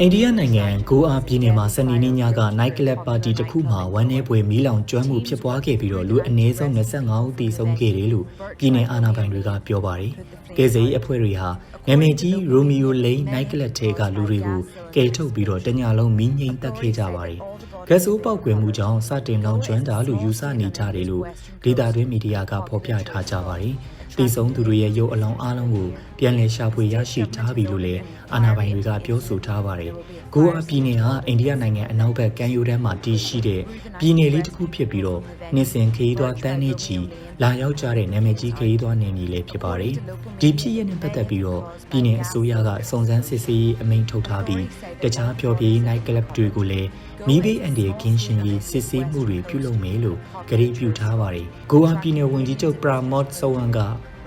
အိန္ဒိယနိုင်ငံဂိုအာပြည်နယ်မှာစနေနေ့ညက night club party တစ်ခုမှာဝမ်းနည်းပွဲမီးလောင်ကျွမ်းမှုဖြစ်ပွားခဲ့ပြီးတော့လူအနည်းဆုံး25ဦးသေဆုံးခဲ့တယ်လို့ပြည်နယ်အာဏာပိုင်တွေကပြောပါတယ်။ကယ်ဆယ်ရေးအဖွဲ့တွေဟာနာမည်ကြီး Romeo Lane night club ထဲကလူတွေကိုကယ်ထုတ်ပြီးတော့တညလုံးမီးငိမ့်တက်ခဲ့ကြပါတယ်။ဂက်ဆိုးပောက်ကွယ်မှုကြောင့်စတင်လောင်ကျွမ်းတာလို့ယူဆနေကြတယ်လို့ဒေတာတွင်းမီဒီယာကဖော်ပြထားကြပါတယ်။ တည်ဆုံးသူတွေရဲ့ရုပ်အလောင်းအလုံးကိုပြန်လည်ရှာဖွေရရှိထားပြီလို့လည်းအာဏာပိုင်တွေကပြောဆိုထားပါတယ်။ဂိုအာပြည်နယ်ဟာအိန္ဒိယနိုင်ငံအနောက်ဘက်ကမ်းရိုးတန်းမှာတည်ရှိတဲ့ပြည်နယ်လေးတစ်ခုဖြစ်ပြီးတော့နှစ်စဉ်ခရီးသွားတန်းနေချီလာရောက်ကြတဲ့နာမည်ကြီးခရီးသွားနယ်မြေလေးဖြစ်ပါတယ်။ဒီဖြစ်ရတဲ့ပတ်သက်ပြီးတော့ပြည်နယ်အစိုးရကစုံစမ်းစစ်ဆေးရေးအမိန့်ထုတ်ထားပြီးတခြားပျော်ပြေး night club တွေကိုလည်းမိဘေးအန်ဒီကင်းရှင်ရေးစစ်ဆေးမှုတွေပြုလုပ်မယ်လို့ကြေညာပြုထားပါတယ်။ဂိုအာပြည်နယ်ဝန်ကြီးချုပ်ပရာမော့စဝန်က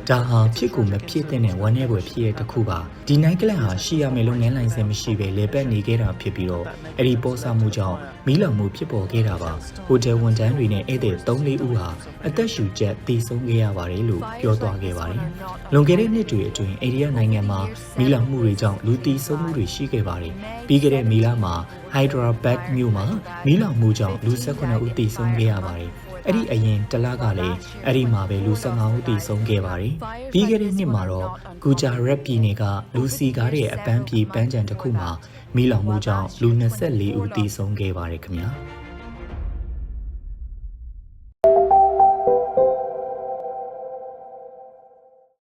ဒါဟာဖြစ်ကိုမဖြစ်တဲ့နဲ့ဝမ်းနည်းပွဲဖြစ်ရတဲ့တစ်ခုပါဒီနိုင်ကလန်ဟာရှိရမယ်လို့ငန်းလိုင်စင်မရှိပဲလေပတ်နေခဲ့တာဖြစ်ပြီးတော့အဲ့ဒီပေါ်ဆမှုကြောင့်မီးလောင်မှုဖြစ်ပေါ်ခဲ့တာပါဟိုတယ်ဝန်ထမ်းတွေနဲ့ဧည့်သည်3-4ဦးဟာအသက်ရှူကျက်တည်ဆုံးခဲ့ရပါတယ်လို့ပြောသွားခဲ့ပါတယ်လွန်ခဲ့တဲ့နှစ်တွေအတွင်းအိန္ဒိယနိုင်ငံမှာမီးလောင်မှုတွေကြောင့်လူတည်ဆုံးမှုတွေရှိခဲ့ပါတယ်ပြီးခဲ့တဲ့မီလာမှာဟိုက်ဒရာဘတ်မြို့မှာမီးလောင်မှုကြောင့်လူ18ဦးတည်ဆုံးခဲ့ရပါတယ်အဲ့ဒီအရင်တလကလည်းအဲ့ဒီမှာပဲလူ15ဦးတည်ဆုံးခဲ့ပါတယ်။ပြီးခဲ့တဲ့နှစ်မှာတော့ဂူဂျာရက်ပြည်နယ်ကလူစီကားရဲ့အပန်းပြေပန်းချံတစ်ခုမှာမီးလောင်မှုကြောင့်လူ24ဦးတည်ဆုံးခဲ့ပါတယ်ခင်ဗျာ။